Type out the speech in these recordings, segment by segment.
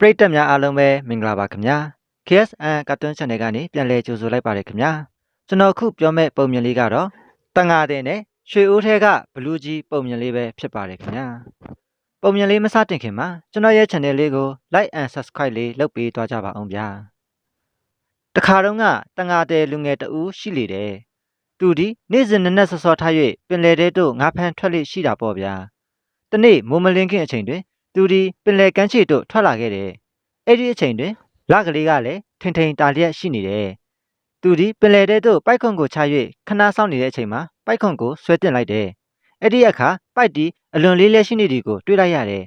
ပရိသတ်များအားလုံးပဲမင်္ဂလာပါခင်ဗျာ KSN Cartoon Channel ကနေပြန်လည်ကြိုဆိုလိုက်ပါတယ်ခင်ဗျာကျွန်တော်အခုပြောမဲ့ပုံမြင်လေးကတော့တန်ငါတဲ့နဲ့ရွှေအိုးထဲကဘလူးကြီးပုံမြင်လေးပဲဖြစ်ပါတယ်ခင်ဗျာပုံမြင်လေးမစတင်ခင်မှာကျွန်တော်ရဲ့ channel လေးကို like and subscribe လေးလုပ်ပေးသွားကြပါအောင်ဗျာတခါတော့ကတန်ငါတဲ့လူငယ်တဦးရှိလေတယ်သူဒီနေ့စဉ်နက်နက်စောစောထား၍ပင်လယ်ထဲသို့ငါးဖမ်းထွက်လေရှိတာပေါ့ဗျာတနေ့မိုးမလင်းခင်အချိန်တွင် သူဒီပင်လယ်ကမ်းခြေသို့ထွက်လာခဲ့တယ်။အဲ့ဒီအချိန်တွင်လကလေးကလည်းထိန်ထိန်တာလျက်ရှိနေတယ်။သူဒီပင်လယ်ထဲသို့ပိုက်ခွန်ကိုချ၍ခဏဆောင်နေတဲ့အချိန်မှာပိုက်ခွန်ကိုဆွဲတင်လိုက်တယ်။အဲ့ဒီအခါပိုက်တီအလွန်လေးလေးရှိနေသည်ကိုတွေ့လိုက်ရတယ်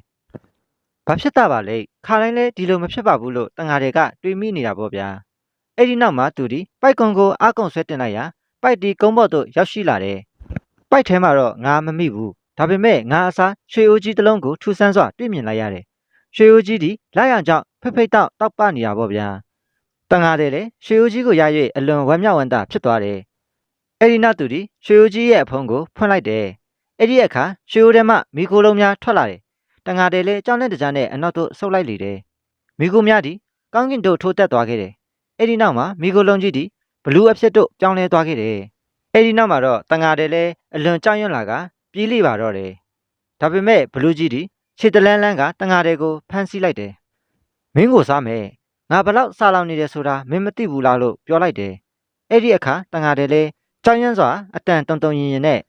။ဘာဖြစ်တာပါလဲ။ခါတိုင်းလဲဒီလိုမဖြစ်ပါဘူးလို့တန်ဃာတွေကတွေးမိနေတာပေါ့ဗျာ။အဲ့ဒီနောက်မှာသူဒီပိုက်ခွန်ကိုအကုံဆွဲတင်လိုက်ရာပိုက်တီကုန်းဘော့သို့ရောက်ရှိလာတယ်။ပိုက်ထဲမှာတော့ငါမမိဘူး။ ဒါပေမဲ့ငါအစားရွှေအိုးကြီးတစ်လုံးကိုထူဆန်းစွာတွေ့မြင်လိုက်ရတယ်။ရွှေအိုးကြီးဒီလာရံကြောင့်ဖိတ်ဖိတ်တောက်တောက်ပနေတာပေါ့ဗျာ။တန်ငါတဲ့လေရွှေအိုးကြီးကိုရ၍အလွန်ဝမ်းမြောက်ဝမ်းသာဖြစ်သွားတယ်။အဲ့ဒီနောက်သူဒီရွှေအိုးကြီးရဲ့အဖုံးကိုဖွင့်လိုက်တယ်။အဲ့ဒီအခါရွှေအိုးထဲမှမိခိုးလုံးများထွက်လာတယ်။တန်ငါတဲ့လေကြောင်းလက်တကြားနဲ့အနောက်သို့ဆုပ်လိုက်လေတယ်။မိခိုးများဒီကောင်းကင်တို့ထိုးတက်သွားခဲ့တယ်။အဲ့ဒီနောက်မှာမိခိုးလုံးကြီးဒီဘလူးအဖြစ်တို့ပြောင်းလဲသွားခဲ့တယ်။အဲ့ဒီနောက်မှာတော့တန်ငါတဲ့လေအလွန်ကြောက်ရွံ့လာက ပြေးလိပါတော့တယ်။ဒါပေမဲ့ဘလူးကြီးဒီခြေတလန်းလန်းကတန်ငါတွေကိုဖမ်းဆီးလိုက်တယ်။မင်းကိုစားမယ်။ငါဘလောက်စားလောင်နေတယ်ဆိုတာမင်းမသိဘူးလားလို့ပြောလိုက်တယ်။အဲ့ဒီအခါတန်ငါတွေလည်းကြောင်ရမ်းစွာအတန်တုံတုံရင်ရင်နဲ့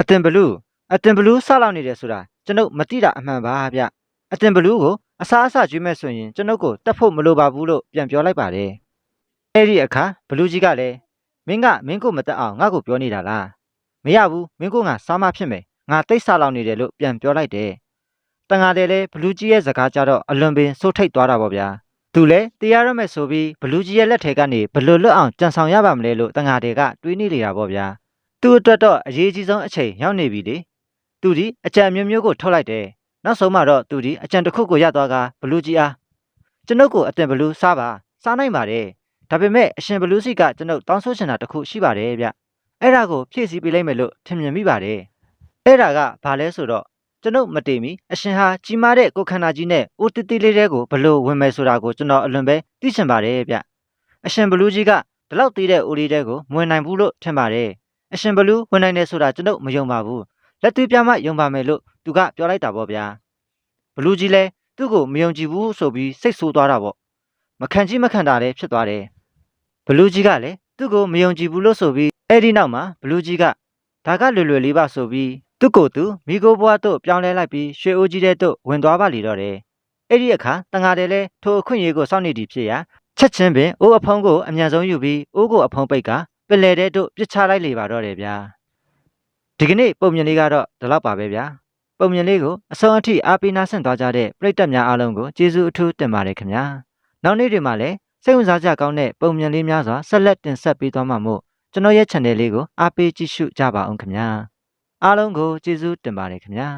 အတင်ဘလူးအတင်ဘလူးစားလောင်နေတယ်ဆိုတာကျွန်ုပ်မသိတာအမှန်ပါဗျ။အတင်ဘလူးကိုအစားအစာကျွေးမဲ့ဆိုရင်ကျွန်ုပ်ကိုတတ်ဖို့မလိုပါဘူးလို့ပြန်ပြောလိုက်ပါတယ်။အဲ့ဒီအခါဘလူးကြီးကလည်းမင်းကမင်းကိုမတက်အောင်ငါ့ကိုပြောနေတာလား။ မရဘူးမင်းကငါစားမဖြစ်မယ်ငါတိတ်ဆာလောင်နေတယ်လို့ပြန်ပြောလိုက်တယ်တန်ငါတယ်လေဘလူးကြီးရဲ့စကားကြတော့အလွန်ပင်စိုးထိတ်သွားတာပေါ့ဗျာသူလည်းတရားရမယ်ဆိုပြီးဘလူးကြီးရဲ့လက်ထဲကနေဘလွတ်လွတ်အောင်ကြံဆောင်ရပါမလဲလို့တန်ငါတွေကတွေးနေနေတာပေါ့ဗျာသူ့အတွက်တော့အရေးကြီးဆုံးအချိန်ရောက်နေပြီလေသူဒီအကြံမျိုးမျိုးကိုထုတ်လိုက်တယ်နောက်ဆုံးမှတော့သူဒီအကြံတစ်ခုကိုရသွားကဘလူးကြီးအားကျွန်ုပ်ကိုအတင်ဘလူးစားပါစားနိုင်ပါတယ်ဒါပေမဲ့အရှင်ဘလူးစီကကျွန်ုပ်တောင်းဆိုချင်တာတစ်ခုရှိပါတယ်ဗျ အဲ့ဒါကိုဖြည့်ဆည်းပေးလိုက်မယ်လို့ထင်မြင်မိပါတယ်အဲ့ဒါကဘာလဲဆိုတော့ကျွန်ုပ်မတည်မီအရှင်ဟာကြီးမားတဲ့ကိုယ်ခန္ဓာကြီးနဲ့အိုးတီတီလေးတဲကိုဘလို့ဝင်မယ်ဆိုတာကိုကျွန်တော်အလွန်ပဲသိချင်ပါတယ်ဗျအရှင်ဘလူးကြီးကဒီလောက်သေးတဲ့အိုးလေးတဲကိုမဝင်နိုင်ဘူးလို့ထင်ပါတယ်အရှင်ဘလူးဝင်နိုင်တယ်ဆိုတာကျွန်ုပ်မယုံပါဘူးလက်သွေးပြမယုံပါမယ်လို့သူကပြောလိုက်တာပေါ့ဗျာဘလူးကြီးလည်းသူ့ကိုမယုံကြည်ဘူးဆိုပြီးစိတ်ဆိုးသွားတာပေါ့မခံကြီးမခံတာလည်းဖြစ်သွားတယ်ဘလူးကြီးကလည်း သူ့ကိုမယုံကြည်ဘူးလို့ဆိုပြီးအဲ့ဒီနောက်မှာဘလူးကြီးကဒါကလွယ်လွယ်လေးပါဆိုပြီးသူ့ကိုယ်သူမိโกဘွားတို့ပြောင်းလဲလိုက်ပြီးရွှေအိုးကြီးတဲ့တို့ဝင်သွားပါလေတော့တယ်အဲ့ဒီအခါတန်ဃာတယ်လဲထိုအခွင့်အရေးကိုစောင့်နေသည်ဖြစ်ရာချက်ချင်းပင်အိုးအဖုံးကိုအမြန်ဆုံးယူပြီးအိုးကိုအဖုံးပိတ်ကပလဲတဲ့တို့ပြစ်ချလိုက်လေပါတော့တယ်ဗျာဒီကနေ့ပုံမြင်လေးကတော့ဒီလောက်ပါပဲဗျာပုံမြင်လေးကိုအဆုံးအထိအားပေးနာဆင့်သွားကြတဲ့ပရိသတ်များအားလုံးကိုကျေးဇူးအထူးတင်ပါတယ်ခင်ဗျာနောက်နေ့တွေမှာလည်း စိတ်ဝင်စားကြကောင်းတဲ့ပုံမြင်လေးများစွာဆက်လက်တင်ဆက်ပေးသွားမှာမို့ကျွန်တော်ရဲ့ channel လေးကိုအားပေးကြည့်ရှုကြပါအောင်ခင်ဗျာအားလုံးကိုကျေးဇူးတင်ပါတယ်ခင်ဗျာ